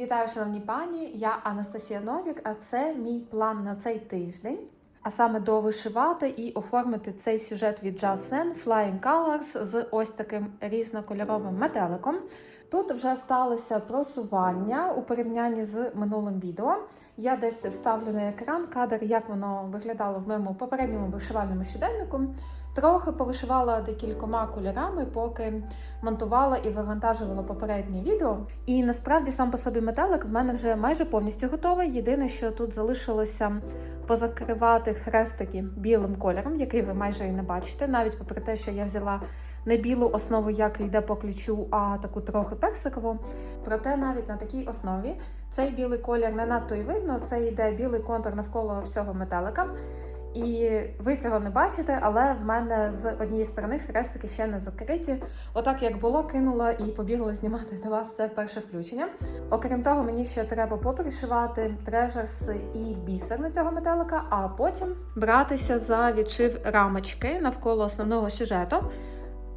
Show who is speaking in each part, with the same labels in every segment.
Speaker 1: Вітаю, шановні пані! Я Анастасія Новік, а це мій план на цей тиждень. А саме довишивати і оформити цей сюжет від Just Nen Flying Colors з ось таким різнокольоровим метеликом. Тут вже сталося просування у порівнянні з минулим відео. Я десь вставлю на екран кадр, як воно виглядало в моєму попередньому вишивальному щоденнику. Трохи повишивала декількома кольорами, поки монтувала і вивантажувала попереднє відео. І насправді сам по собі метелик в мене вже майже повністю готовий. Єдине, що тут залишилося позакривати хрестики білим кольором, який ви майже і не бачите, навіть попри те, що я взяла не білу основу, як йде по ключу, а таку трохи персикову. Проте навіть на такій основі цей білий колір не надто і видно. Це йде білий контур навколо всього метелика. І ви цього не бачите, але в мене з однієї сторони хрестики ще не закриті. Отак як було, кинула і побігла знімати для вас це перше включення. Окрім того, мені ще треба попришивати трежерс і бісер на цього метелика, а потім братися за відшив рамочки навколо основного сюжету.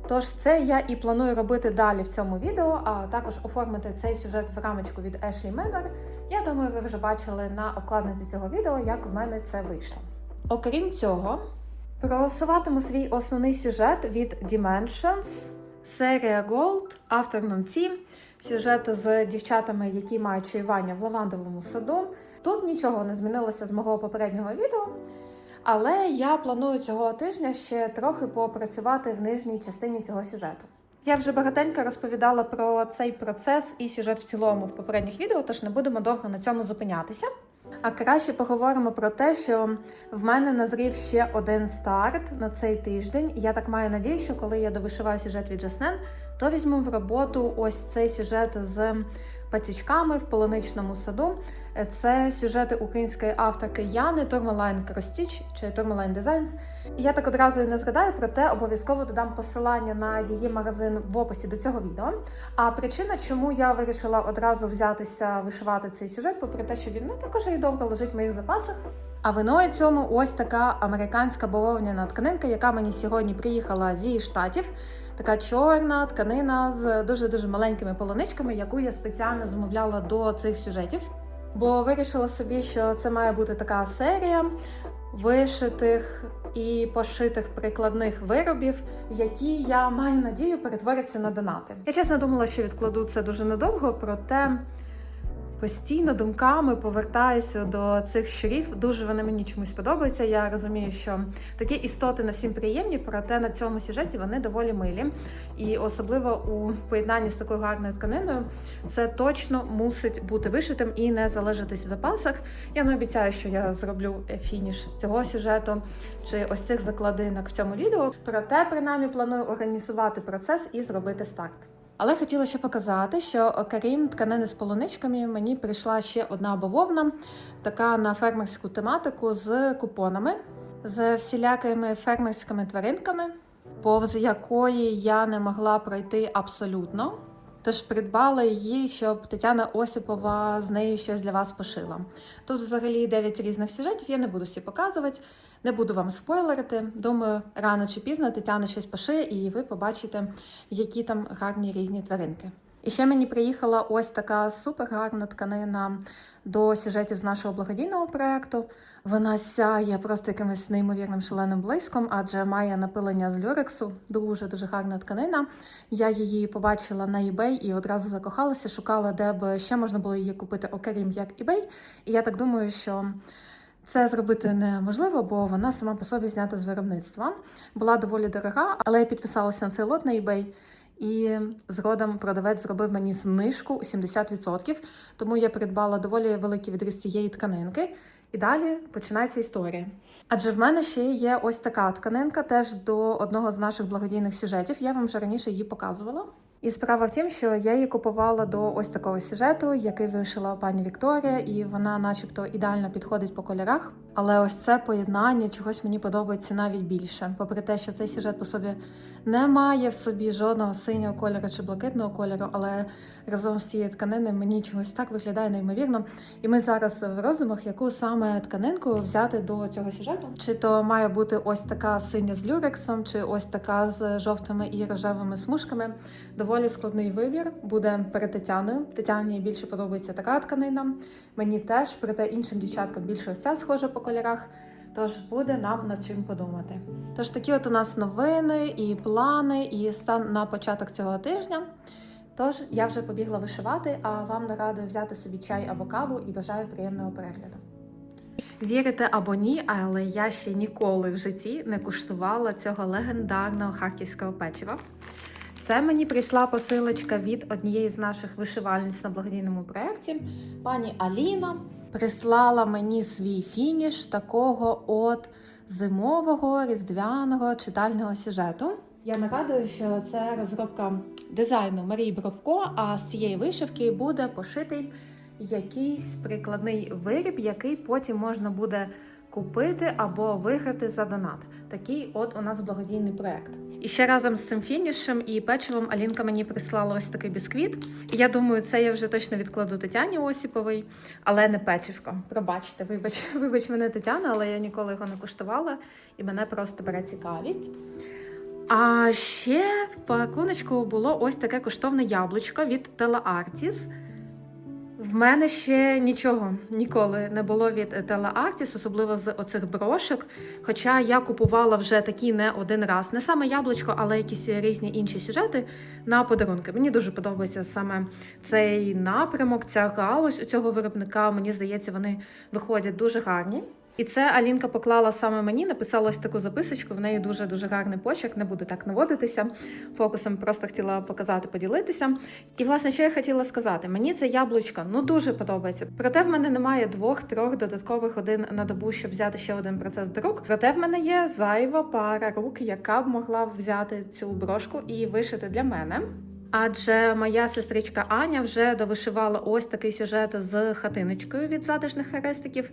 Speaker 1: Тож це я і планую робити далі в цьому відео, а також оформити цей сюжет в рамочку від Ashley Manor. Я думаю, ви вже бачили на обкладинці цього відео, як в мене це вийшло. Окрім цього, просуватиму свій основний сюжет від Dimensions, серія Gold, Afternoon Tea, сюжет з дівчатами, які мають чаювання в лавандовому саду. Тут нічого не змінилося з мого попереднього відео. Але я планую цього тижня ще трохи попрацювати в нижній частині цього сюжету. Я вже багатенько розповідала про цей процес і сюжет в цілому в попередніх відео, тож не будемо довго на цьому зупинятися. А краще поговоримо про те, що в мене назрів ще один старт на цей тиждень. Я так маю надію, що коли я довишиваю сюжет від Жаснен, то візьму в роботу ось цей сюжет з пацючками в полуничному саду. Це сюжети української авторки Яни Турмалайн Кростіч чи Designs. І я так одразу і не згадаю, проте обов'язково додам посилання на її магазин в описі до цього відео. А причина, чому я вирішила одразу взятися вишивати цей сюжет, попри те, що він не також і довго лежить в моїх запасах. А виною цьому ось така американська бавовняна тканинка, яка мені сьогодні приїхала зі штатів. Така чорна тканина з дуже дуже маленькими полоничками, яку я спеціально замовляла до цих сюжетів. Бо вирішила собі, що це має бути така серія вишитих і пошитих прикладних виробів, які я маю надію перетворяться на донати. Я чесно думала, що відкладу це дуже недовго, проте постійно думками повертаюся до цих щурів. Дуже вони мені чомусь подобаються. Я розумію, що такі істоти на всім приємні, проте на цьому сюжеті вони доволі милі. І особливо у поєднанні з такою гарною тканиною це точно мусить бути вишитим і не залежатись в запасах. Я не обіцяю, що я зроблю фініш цього сюжету чи ось цих закладинок в цьому відео. Проте, принаймні, планую організувати процес і зробити старт. Але хотіла ще показати, що окрім тканини з полуничками, мені прийшла ще одна бавовна, така на фермерську тематику з купонами, з всілякими фермерськими тваринками, повз якої я не могла пройти абсолютно. Тож придбала її, щоб Тетяна Осіпова з нею щось для вас пошила. Тут взагалі 9 різних сюжетів, я не буду всі показувати, не буду вам спойлерити. Думаю, рано чи пізно Тетяна щось пошиє, і ви побачите, які там гарні різні тваринки. І ще мені приїхала ось така супер гарна тканина до сюжетів з нашого благодійного проекту. Вона сяє просто якимось неймовірним шаленим блиском, адже має напилення з люрексу. Дуже дуже гарна тканина. Я її побачила на eBay і одразу закохалася, шукала, де б ще можна було її купити, окрім як eBay. І я так думаю, що. Це зробити неможливо, бо вона сама по собі знята з виробництва. Була доволі дорога, але я підписалася на цей лот на eBay. І згодом продавець зробив мені знижку 70%, тому я придбала доволі великий відріз цієї тканинки. І далі починається історія. Адже в мене ще є ось така тканинка, теж до одного з наших благодійних сюжетів. Я вам вже раніше її показувала. І справа в тім, що я її купувала до ось такого сюжету, який вишила пані Вікторія, і вона, начебто, ідеально підходить по кольорах. Але ось це поєднання чогось мені подобається навіть більше. Попри те, що цей сюжет по собі не має в собі жодного синього кольору чи блакитного кольору, але разом з цією тканиною мені чогось так виглядає неймовірно. І ми зараз в роздумах, яку саме тканинку взяти до цього сюжету. Чи то має бути ось така синя з люрексом, чи ось така з жовтими і рожевими смужками. Складний вибір буде перед Тетяною. Тетяні більше подобається така тканина. Мені теж, проте іншим дівчаткам більше ось ця схожа по кольорах. Тож буде нам над чим подумати. Тож такі от у нас новини і плани, і стан на початок цього тижня. Тож я вже побігла вишивати, а вам нарадую взяти собі чай або каву і бажаю приємного перегляду. Вірите або ні, але я ще ніколи в житті не куштувала цього легендарного харківського печива. Це мені прийшла посилочка від однієї з наших вишивальниць на благодійному проєкті. Пані Аліна прислала мені свій фініш такого от зимового різдвяного читального сюжету. Я нагадую, що це розробка дизайну Марії Бровко, а з цієї вишивки буде пошитий якийсь прикладний виріб, який потім можна буде купити або виграти за донат. Такий от у нас благодійний проект. І ще разом з цим фінішем і печивом Алінка мені прислала ось такий бісквіт. Я думаю, це я вже точно відкладу Тетяні Осіповій, але не печивко. Пробачте, вибач, вибач мене Тетяна, але я ніколи його не куштувала, і мене просто бере цікавість. А ще в пакуночку було ось таке коштовне яблучко від Tela Artis. В мене ще нічого ніколи не було від Тела Artis, особливо з оцих брошок. Хоча я купувала вже такі не один раз. Не саме яблучко, але якісь різні інші сюжети на подарунки. Мені дуже подобається саме цей напрямок, ця галузь у цього виробника. Мені здається, вони виходять дуже гарні. І це Алінка поклала саме мені, написала ось таку записочку. В неї дуже дуже гарний почерк, не буде так наводитися. Фокусом просто хотіла показати, поділитися. І власне, що я хотіла сказати, мені це яблучко ну дуже подобається. Проте в мене немає двох-трьох додаткових годин на добу, щоб взяти ще один процес до рук. Проте в мене є зайва пара рук, яка б могла взяти цю брошку і вишити для мене. Адже моя сестричка Аня вже довишивала ось такий сюжет з хатиночкою від затишних хрестиків.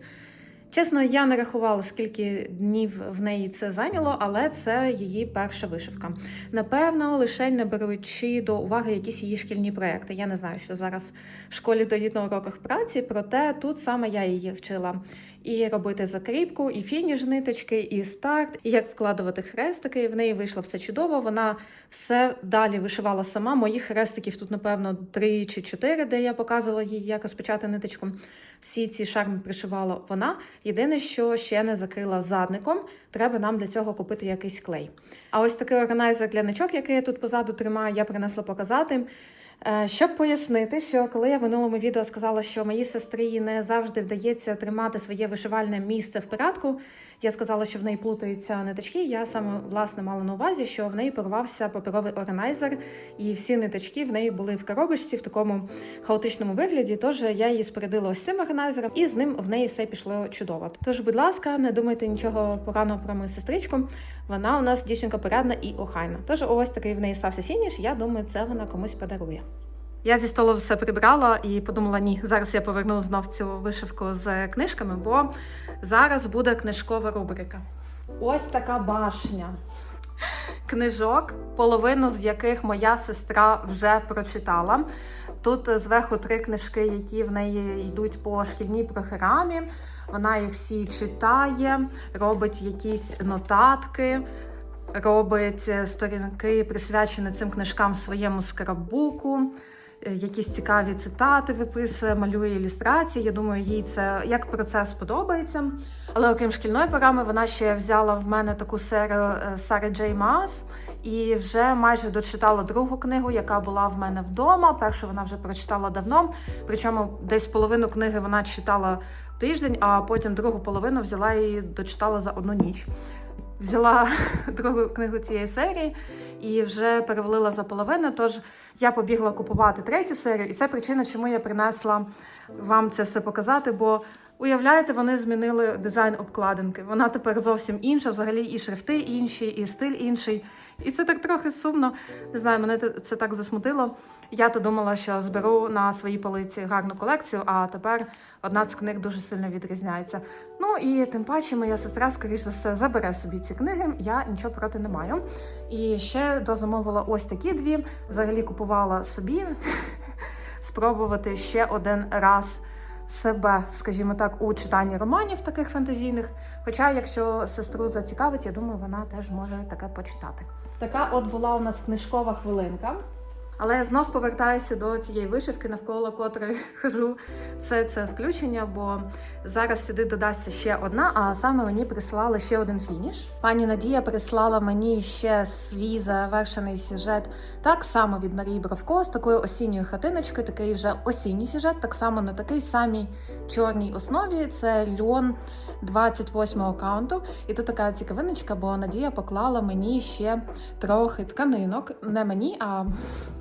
Speaker 1: Чесно, я не рахувала, скільки днів в неї це зайняло, але це її перша вишивка. Напевно, лише не беручи до уваги якісь її шкільні проекти. Я не знаю, що зараз в школі на уроках праці, проте тут саме я її вчила. І робити закріпку, і фініш ниточки, і старт, і як вкладувати хрестики. В неї вийшло все чудово. Вона все далі вишивала сама. Моїх хрестиків тут, напевно, три чи чотири, де я показувала їй, як розпочати ниточку. Всі ці шарми пришивала вона. Єдине, що ще не закрила задником, треба нам для цього купити якийсь клей. А ось такий органайзер для ничок, який я тут позаду тримаю, я принесла показати. Е, Щоб пояснити, що коли я в минулому відео сказала, що моїй сестрі не завжди вдається тримати своє вишивальне місце в порядку, я сказала, що в неї плутаються ниточки. Я саме власне мала на увазі, що в неї порвався паперовий органайзер, і всі ниточки в неї були в коробочці в такому хаотичному вигляді. Тож я її спорядила ось цим органайзером, і з ним в неї все пішло чудово. Тож, будь ласка, не думайте нічого поганого про мою сестричку. Вона у нас дівчинка порядна і охайна. Тож ось такий в неї стався фініш. Я думаю, це вона комусь подарує. Я зі столу все прибрала і подумала, ні, зараз я поверну знов цю вишивку з книжками, бо зараз буде книжкова рубрика. Ось така башня книжок, половину з яких моя сестра вже прочитала. Тут зверху три книжки, які в неї йдуть по шкільній програмі. Вона їх всі читає, робить якісь нотатки, робить сторінки, присвячені цим книжкам своєму скраббуку. Е, Якісь цікаві цитати виписує, малює ілюстрації. Я думаю, їй це як процес подобається. Але окрім шкільної програми, вона ще взяла в мене таку серію е, Сари Джей Маас і вже майже дочитала другу книгу, яка була в мене вдома. Першу вона вже прочитала давно. Причому десь половину книги вона читала тиждень, а потім другу половину взяла і дочитала за одну ніч. Взяла другу книгу цієї серії і вже перевалила за половину. Тож я побігла купувати третю серію, і це причина, чому я принесла вам це все показати. Бо уявляєте, вони змінили дизайн обкладинки. Вона тепер зовсім інша. Взагалі, і шрифти інші, і стиль інший. І це так трохи сумно. Не знаю, мене це так засмутило. Я то думала, що зберу на своїй полиці гарну колекцію, а тепер одна з книг дуже сильно відрізняється. Ну і тим паче моя сестра, скоріш за все, забере собі ці книги. Я нічого проти не маю. І ще дозамовила ось такі дві. Взагалі купувала собі спробувати ще один раз себе, скажімо так, у читанні романів таких фантазійних. Хоча, якщо сестру зацікавить, я думаю, вона теж може таке почитати. Така от була у нас книжкова хвилинка. Але я знов повертаюся до цієї вишивки, навколо котрої хожу все це включення, бо зараз сюди додасться ще одна, а саме мені прислали ще один фініш. Пані Надія прислала мені ще свій завершений сюжет, так само від Марії Бровко, з такою осінньою хатиночкою, такий вже осінній сюжет, так само на такій самій чорній основі. Це льон 28-го каунту. І тут така цікавиночка, бо Надія поклала мені ще трохи тканинок. Не мені, а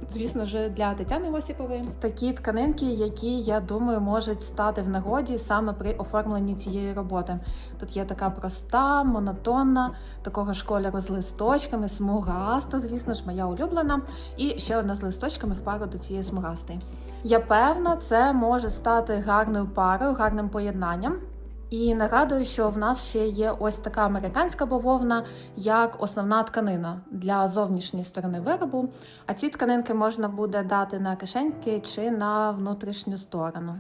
Speaker 1: звісно ж для Тетяни Осіпової. Такі тканинки, які я думаю, можуть стати в нагоді саме при оформленні цієї роботи. Тут є така проста, монотонна, такого ж кольору з листочками, смугаста, звісно ж, моя улюблена, і ще одна з листочками в пару до цієї смугастої. Я певна, це може стати гарною парою, гарним поєднанням. І нагадую, що в нас ще є ось така американська бавовна, як основна тканина для зовнішньої сторони виробу. А ці тканинки можна буде дати на кишеньки чи на внутрішню сторону.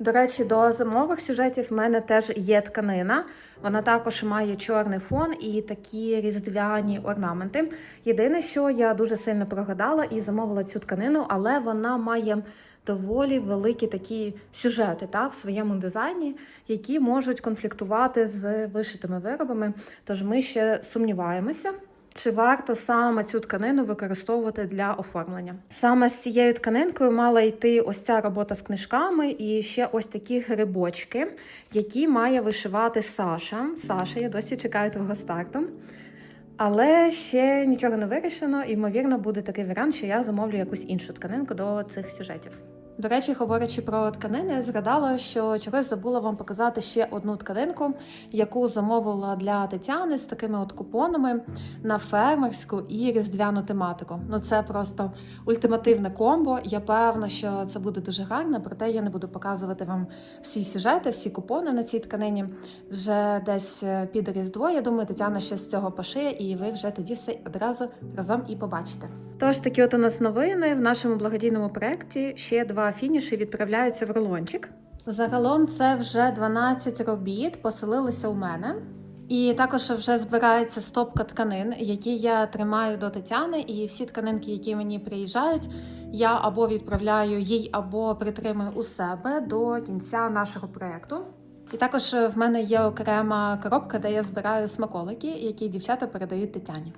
Speaker 1: До речі, до зимових сюжетів в мене теж є тканина. Вона також має чорний фон і такі різдвяні орнаменти. Єдине, що я дуже сильно прогадала і замовила цю тканину, але вона має доволі великі такі сюжети та, в своєму дизайні, які можуть конфліктувати з вишитими виробами. Тож ми ще сумніваємося. Чи варто саме цю тканину використовувати для оформлення? Саме з цією тканинкою мала йти ось ця робота з книжками і ще ось такі грибочки, які має вишивати Саша. Саша, я досі чекаю твого старту. Але ще нічого не вирішено, і, ймовірно, буде такий варіант, що я замовлю якусь іншу тканинку до цих сюжетів. До речі, говорячи про тканини, я згадала, що чогось забула вам показати ще одну тканинку, яку замовила для Тетяни з такими от купонами на фермерську і різдвяну тематику. Ну це просто ультимативне комбо. Я певна, що це буде дуже гарно, проте я не буду показувати вам всі сюжети, всі купони на цій тканині. Вже десь е, піде різдво. Я думаю, Тетяна щось з цього пошиє, і ви вже тоді все одразу разом і побачите. Тож такі от у нас новини в нашому благодійному проєкті. Ще два фініші відправляються в рулончик. Загалом це вже 12 робіт, поселилися у мене. І також вже збирається стопка тканин, які я тримаю до Тетяни, і всі тканинки, які мені приїжджають, я або відправляю їй, або притримую у себе до кінця нашого проєкту. І також в мене є окрема коробка, де я збираю смаколики, які дівчата передають Тетяні.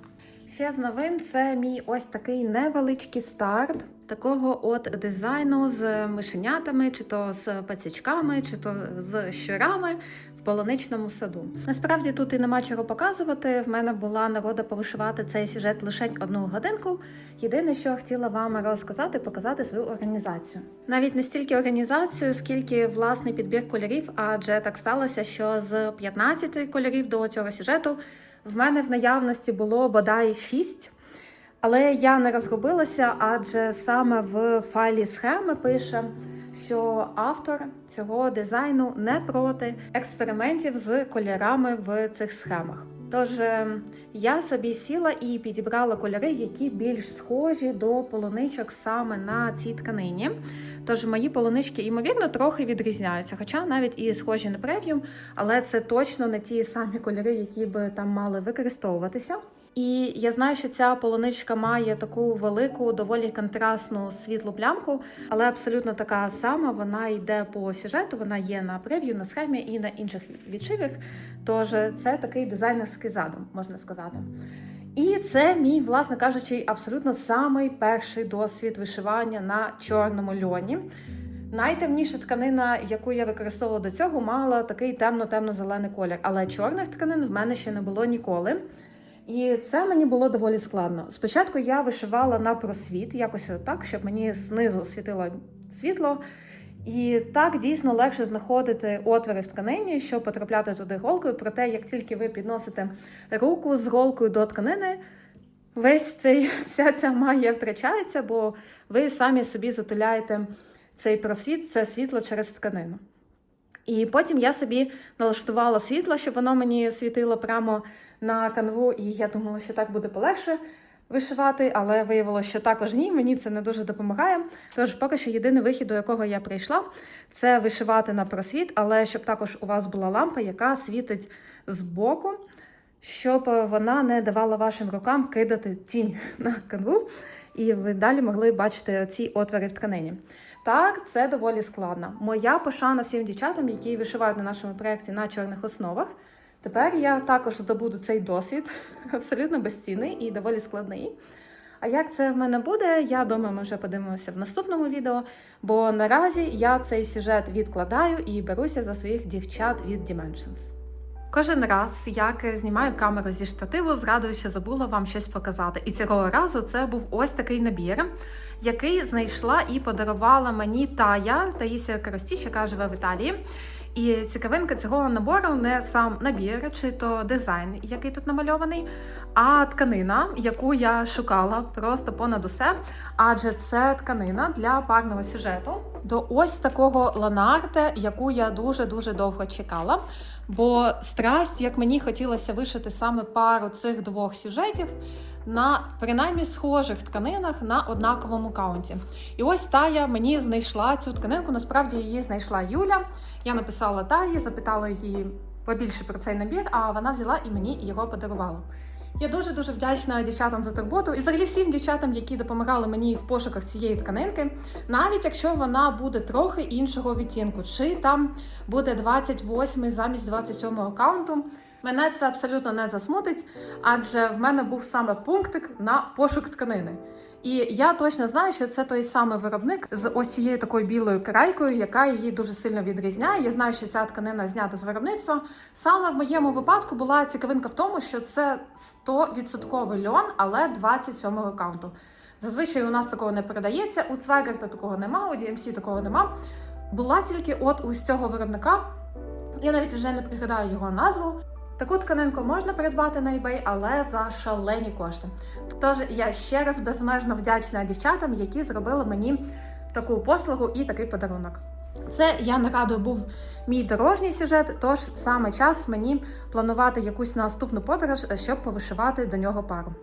Speaker 1: Ще з новин це мій ось такий невеличкий старт такого от дизайну з мишенятами, чи то з пацючками, чи то з щурами в полуничному саду. Насправді тут і нема чого показувати. В мене була нагода повишивати цей сюжет лише одну годинку. Єдине, що хотіла вам розказати, показати свою організацію. Навіть не стільки організацію, скільки власний підбір кольорів, адже так сталося, що з 15 кольорів до цього сюжету. В мене в наявності було бодай 6, але я не розгубилася, адже саме в файлі схеми пише, що автор цього дизайну не проти експериментів з кольорами в цих схемах. Тож е, я собі сіла і підібрала кольори, які більш схожі до полуничок саме на цій тканині. Тож мої полунички, ймовірно, трохи відрізняються, хоча навіть і схожі на преміум, але це точно не ті самі кольори, які би там мали використовуватися. І я знаю, що ця полуничка має таку велику, доволі контрастну світлу плямку, але абсолютно така сама. Вона йде по сюжету, вона є на прев'ю, на схемі і на інших відшивах. Тож це такий дизайнерський задум, можна сказати. І це мій, власне кажучи, абсолютно самий перший досвід вишивання на чорному льоні. Найтемніша тканина, яку я використовувала до цього, мала такий темно-темно-зелений колір, але чорних тканин в мене ще не було ніколи. І це мені було доволі складно. Спочатку я вишивала на просвіт, якось так, щоб мені знизу світило світло. І так дійсно легше знаходити отвори в тканині, щоб потрапляти туди голкою. Проте, як тільки ви підносите руку з голкою до тканини, весь цей, вся ця магія втрачається, бо ви самі собі затуляєте цей просвіт, це світло через тканину. І потім я собі налаштувала світло, щоб воно мені світило прямо на канву, і я думала, що так буде полегше вишивати, але виявилося, що також ні, мені це не дуже допомагає. Тож поки що єдиний вихід, до якого я прийшла, це вишивати на просвіт, але щоб також у вас була лампа, яка світить збоку, щоб вона не давала вашим рукам кидати тінь на канву, і ви далі могли бачити ці отвори в тканині. Так, це доволі складно. Моя пошана всім дівчатам, які вишивають на нашому проєкті на чорних основах. Тепер я також здобуду цей досвід, абсолютно безцінний і доволі складний. А як це в мене буде, я думаю, ми вже подивимося в наступному відео, бо наразі я цей сюжет відкладаю і беруся за своїх дівчат від Dimensions. Кожен раз, як знімаю камеру зі штативу, згадую, що забула вам щось показати. І цього разу це був ось такий набір, який знайшла і подарувала мені Тая Таїсія Коростіч, яка живе в Італії. І цікавинка цього набору не сам набір чи то дизайн, який тут намальований, а тканина, яку я шукала просто понад усе. Адже це тканина для парного сюжету до ось такого ланарте, яку я дуже дуже довго чекала. Бо страсть, як мені хотілося вишити саме пару цих двох сюжетів на принаймні схожих тканинах на однаковому каунті. І ось Тая мені знайшла цю тканинку. Насправді її знайшла Юля. Я написала Таї, запитала її побільше про цей набір, а вона взяла і мені його подарувала. Я дуже дуже вдячна дівчатам за турботу і взагалі всім дівчатам, які допомагали мені в пошуках цієї тканинки, навіть якщо вона буде трохи іншого відтінку, чи там буде 28 замість 27 аккаунту. Мене це абсолютно не засмутить, адже в мене був саме пунктик на пошук тканини. І я точно знаю, що це той самий виробник з ось цією такою білою крайкою, яка її дуже сильно відрізняє. Я знаю, що ця тканина знята з виробництва. Саме в моєму випадку була цікавинка в тому, що це 100% льон, але 27-го аккаунту. Зазвичай у нас такого не передається. У Цвайгарта такого нема, у DMC такого нема. Була тільки от ось цього виробника. Я навіть вже не пригадаю його назву. Таку тканинку можна придбати на eBay, але за шалені кошти. Тож я ще раз безмежно вдячна дівчатам, які зробили мені таку послугу і такий подарунок. Це я нагадую, був мій дорожній сюжет, тож саме час мені планувати якусь наступну подорож, щоб повишивати до нього пару.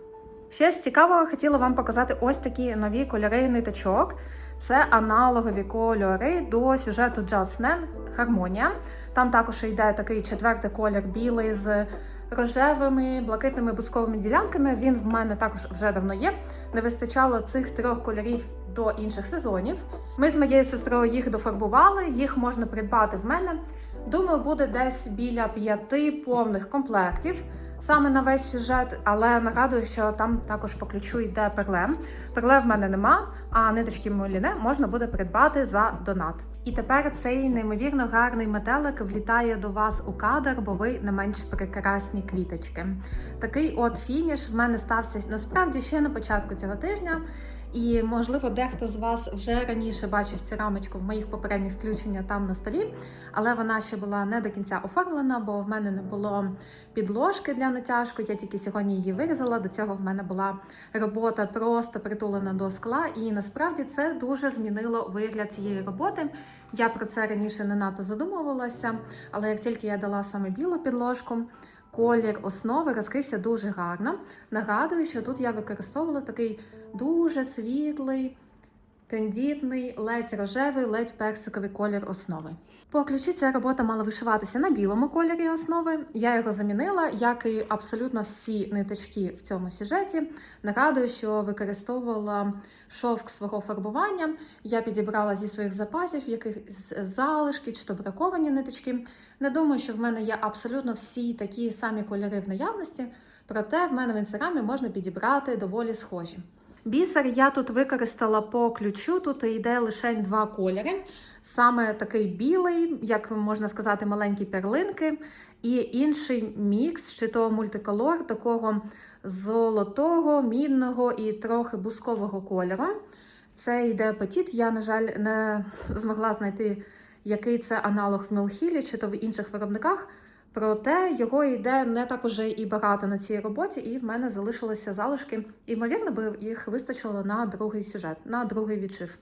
Speaker 1: Ще з цікавого хотіла вам показати ось такі нові кольори ниточок. Це аналогові кольори до сюжету Just Nen Гармонія. Там також йде такий четвертий колір білий з рожевими, блакитними бусковими ділянками. Він в мене також вже давно є. Не вистачало цих трьох кольорів до інших сезонів. Ми з моєю сестрою їх дофарбували, їх можна придбати в мене. Думаю, буде десь біля п'яти повних комплектів. Саме на весь сюжет, але нагадую, що там також по ключу йде перле. Перле в мене нема, а ниточки моліне можна буде придбати за донат. І тепер цей неймовірно гарний метелик влітає до вас у кадр, бо ви не менш прекрасні квіточки. Такий от фініш в мене стався насправді ще на початку цього тижня. І, можливо, дехто з вас вже раніше бачив цю рамочку в моїх попередніх включеннях там на столі, але вона ще була не до кінця оформлена, бо в мене не було підложки для натяжку. Я тільки сьогодні її вирізала. До цього в мене була робота просто притулена до скла, і насправді це дуже змінило вигляд цієї роботи. Я про це раніше не надто задумувалася, але як тільки я дала саме білу підложку. Колір основи розкрився дуже гарно. Нагадую, що тут я використовувала такий дуже світлий, тендітний, ледь рожевий, ледь персиковий колір основи. По ключі ця робота мала вишиватися на білому кольорі основи. Я його замінила, як і абсолютно всі ниточки в цьому сюжеті. Нагадую, що використовувала шовк свого фарбування. Я підібрала зі своїх запасів яких залишки чи то браковані ниточки. Не думаю, що в мене є абсолютно всі такі самі кольори в наявності, проте в мене в інстаграмі можна підібрати доволі схожі. Бісер я тут використала по ключу, тут йде лише два кольори. Саме такий білий, як можна сказати, маленькі перлинки, і інший мікс, чи то мультиколор, такого золотого, мідного і трохи бускового кольору. Це йде петіт. Я, на жаль, не змогла знайти, який це аналог в Мілхілі, чи то в інших виробниках. Проте його йде не так уже і багато на цій роботі, і в мене залишилися залишки. Ймовірно, би їх вистачило на другий сюжет, на другий відшив.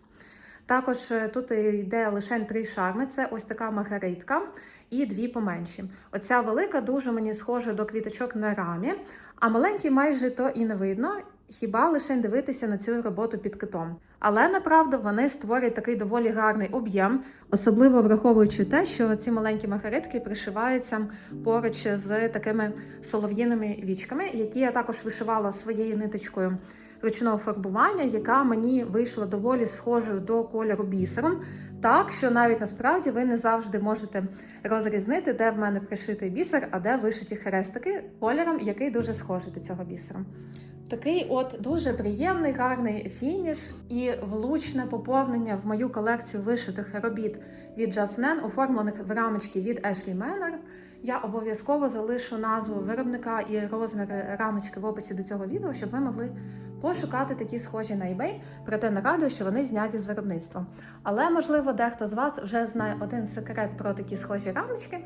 Speaker 1: Також е, тут йде лише три шарми. Це ось така маргаритка і дві поменші. Оця велика дуже мені схожа до квіточок на рамі, а маленькі майже то і не видно. Хіба лише дивитися на цю роботу під китом. Але направду вони створюють такий доволі гарний об'єм, особливо враховуючи те, що ці маленькі маргаритки пришиваються поруч з такими солов'їними вічками, які я також вишивала своєю ниточкою ручного фарбування, яка мені вийшла доволі схожою до кольору бісером. Так що навіть насправді ви не завжди можете розрізнити, де в мене пришитий бісер, а де вишиті хрестики кольором, який дуже схожий до цього бісера. Такий от дуже приємний, гарний фініш і влучне поповнення в мою колекцію вишитих робіт від Jasnen, оформлених в рамочки від Ashley Manor. Я обов'язково залишу назву виробника і розміри рамочки в описі до цього відео, щоб ви могли пошукати такі схожі на eBay, проте нагадую, що вони зняті з виробництва. Але, можливо, дехто з вас вже знає один секрет про такі схожі рамочки,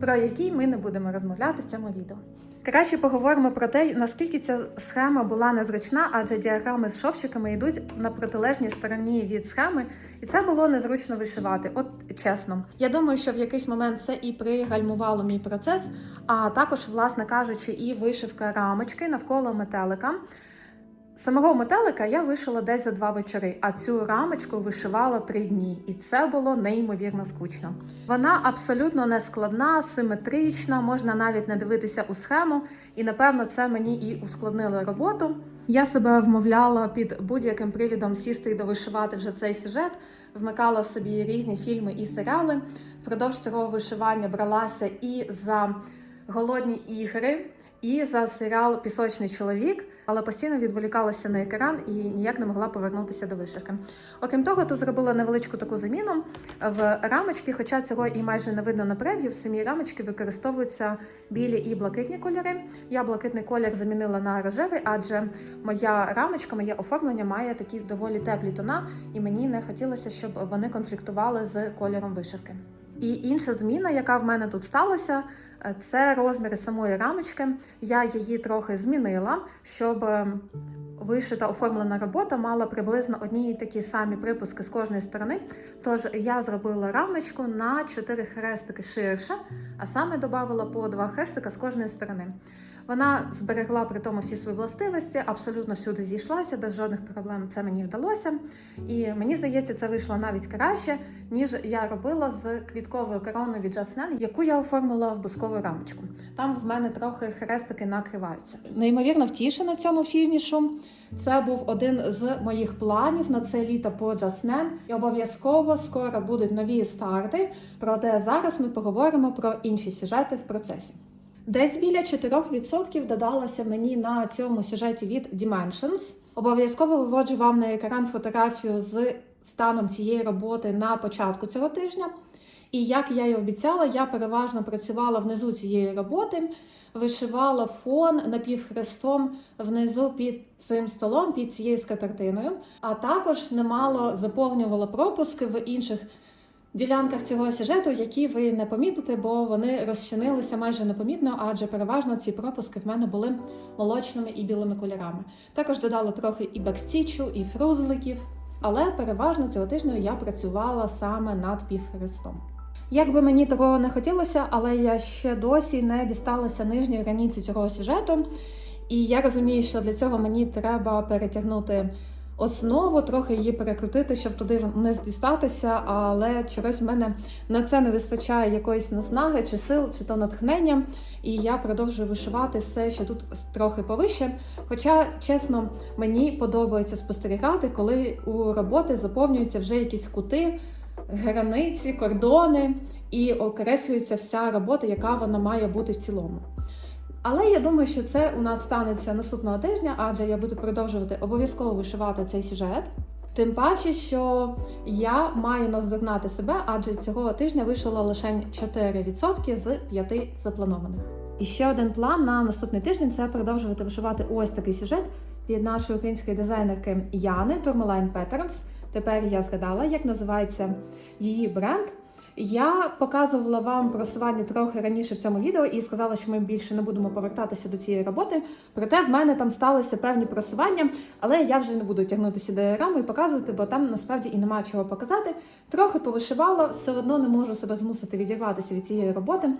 Speaker 1: про які ми не будемо розмовляти в цьому відео. Краще поговоримо про те, наскільки ця схема була незручна, адже діаграми з шовчиками йдуть на протилежній стороні від схеми, і це було незручно вишивати. От чесно, я думаю, що в якийсь момент це і пригальмувало мій процес, а також, власне кажучи, і вишивка рамочки навколо метелика. Самого метелика я вишила десь за два вечори, а цю рамочку вишивала три дні, і це було неймовірно скучно. Вона абсолютно не складна, симетрична, можна навіть не дивитися у схему, і напевно це мені і ускладнило роботу. Я себе вмовляла під будь-яким привідом сісти і довишивати вже цей сюжет, вмикала собі різні фільми і серіали. Впродовж цього вишивання бралася і за голодні ігри і за серіал Пісочний чоловік, але постійно відволікалася на екран і ніяк не могла повернутися до вишивки. Окрім того, тут зробила невеличку таку заміну в рамочки, хоча цього і майже не видно на прев'ю. В самій рамочки використовуються білі і блакитні кольори. Я блакитний колір замінила на рожевий, адже моя рамочка, моє оформлення має такі доволі теплі тона, і мені не хотілося, щоб вони конфліктували з кольором вишивки. І інша зміна, яка в мене тут сталася, це розміри самої рамочки. Я її трохи змінила, щоб ем, вишита оформлена робота мала приблизно одні і такі самі припуски з кожної сторони. Тож я зробила рамочку на 4 хрестики ширше, а саме додавала по 2 хрестика з кожної сторони. Вона зберегла при тому всі свої властивості, абсолютно всюди зійшлася, без жодних проблем це мені вдалося. І мені здається, це вийшло навіть краще, ніж я робила з квітковою короною від Jasnen, яку я оформила в бускову рамочку. Там в мене трохи хрестики накриваються. Неймовірно втішена цьому фінішу. Це був один з моїх планів на це літо по Jasnen. І обов'язково скоро будуть нові старти. Проте зараз ми поговоримо про інші сюжети в процесі. Десь біля 4% додалося мені на цьому сюжеті від Dimensions. Обов'язково виводжу вам на екран фотографію з станом цієї роботи на початку цього тижня. І як я й обіцяла, я переважно працювала внизу цієї роботи, вишивала фон напівхрестом внизу під цим столом, під цією скатертиною, а також немало заповнювала пропуски в інших ділянках цього сюжету, які ви не помітите, бо вони розчинилися майже непомітно, адже переважно ці пропуски в мене були молочними і білими кольорами. Також додала трохи і бекстічу, і фрузликів, але переважно цього тижня я працювала саме над півхрестом. Як би мені такого не хотілося, але я ще досі не дісталася нижньої границі цього сюжету. І я розумію, що для цього мені треба перетягнути основу, трохи її перекрутити, щоб туди не дістатися, але чогось в мене на це не вистачає якоїсь наснаги, чи сил, чи то натхнення. І я продовжую вишивати все, що тут трохи повище. Хоча, чесно, мені подобається спостерігати, коли у роботи заповнюються вже якісь кути, границі, кордони, і окреслюється вся робота, яка вона має бути в цілому. Але я думаю, що це у нас станеться наступного тижня, адже я буду продовжувати обов'язково вишивати цей сюжет. Тим паче, що я маю наздогнати себе, адже цього тижня вишила лише 4% з 5 запланованих. І ще один план на наступний тиждень це продовжувати вишивати ось такий сюжет від нашої української дизайнерки Яни Tourmaline Patterns. Тепер я згадала, як називається її бренд. Я показувала вам просування трохи раніше в цьому відео і сказала, що ми більше не будемо повертатися до цієї роботи. Проте в мене там сталися певні просування, але я вже не буду тягнутися до діаграму і показувати, бо там насправді і немає чого показати. Трохи повишивала, все одно не можу себе змусити відірватися від цієї роботи.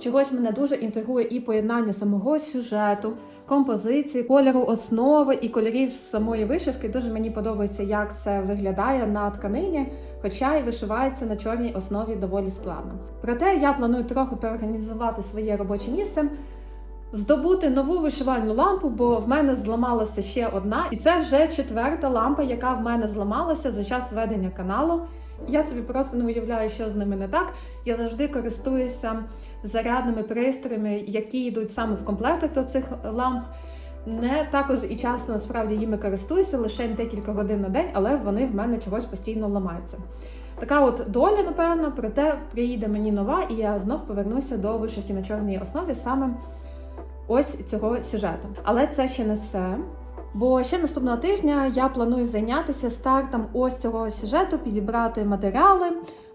Speaker 1: Чогось мене дуже інтригує і поєднання самого сюжету, композиції, кольору основи і кольорів самої вишивки. Дуже мені подобається, як це виглядає на тканині, хоча й вишивається на чорній основі доволі складно. Проте я планую трохи переорганізувати своє робоче місце. Здобути нову вишивальну лампу, бо в мене зламалася ще одна, і це вже четверта лампа, яка в мене зламалася за час ведення каналу. Я собі просто не уявляю, що з ними не так. Я завжди користуюся зарядними пристроями, які йдуть саме в комплектах до цих ламп. Не також і часто насправді їми користуюся лише декілька годин на день, але вони в мене чогось постійно ламаються. Така от доля, напевно, проте приїде мені нова, і я знов повернуся до вишивки на чорній основі саме ось цього сюжету. Але це ще не все. Бо ще наступного тижня я планую зайнятися стартом ось цього сюжету, підібрати матеріали,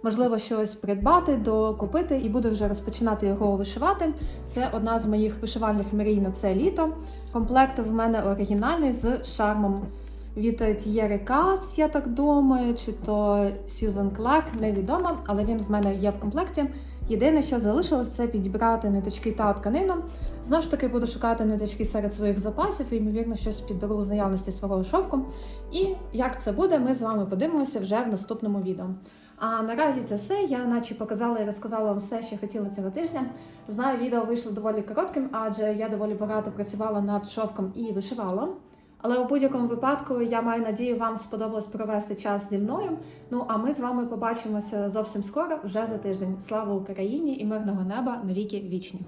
Speaker 1: можливо, щось придбати, докупити і буду вже розпочинати його вишивати. Це одна з моїх вишивальних мрій на це літо. Комплект в мене оригінальний з шармом від Тієри Кас, я так думаю, чи то Сьюзан Кларк, невідомо, але він в мене є в комплекті. Єдине, що залишилось, це підібрати ниточки та тканину. Знову ж таки, буду шукати ниточки серед своїх запасів і, ймовірно, щось підберу з наявності свого шовку. І як це буде, ми з вами подивимося вже в наступному відео. А наразі це все. Я наче показала і розказала вам все, що хотіла цього тижня. Знаю, відео вийшло доволі коротким, адже я доволі багато працювала над шовком і вишивала. Але у будь-якому випадку я маю надію, вам сподобалось провести час зі мною. Ну а ми з вами побачимося зовсім скоро, вже за тиждень. Слава Україні і мирного неба навіки вічні!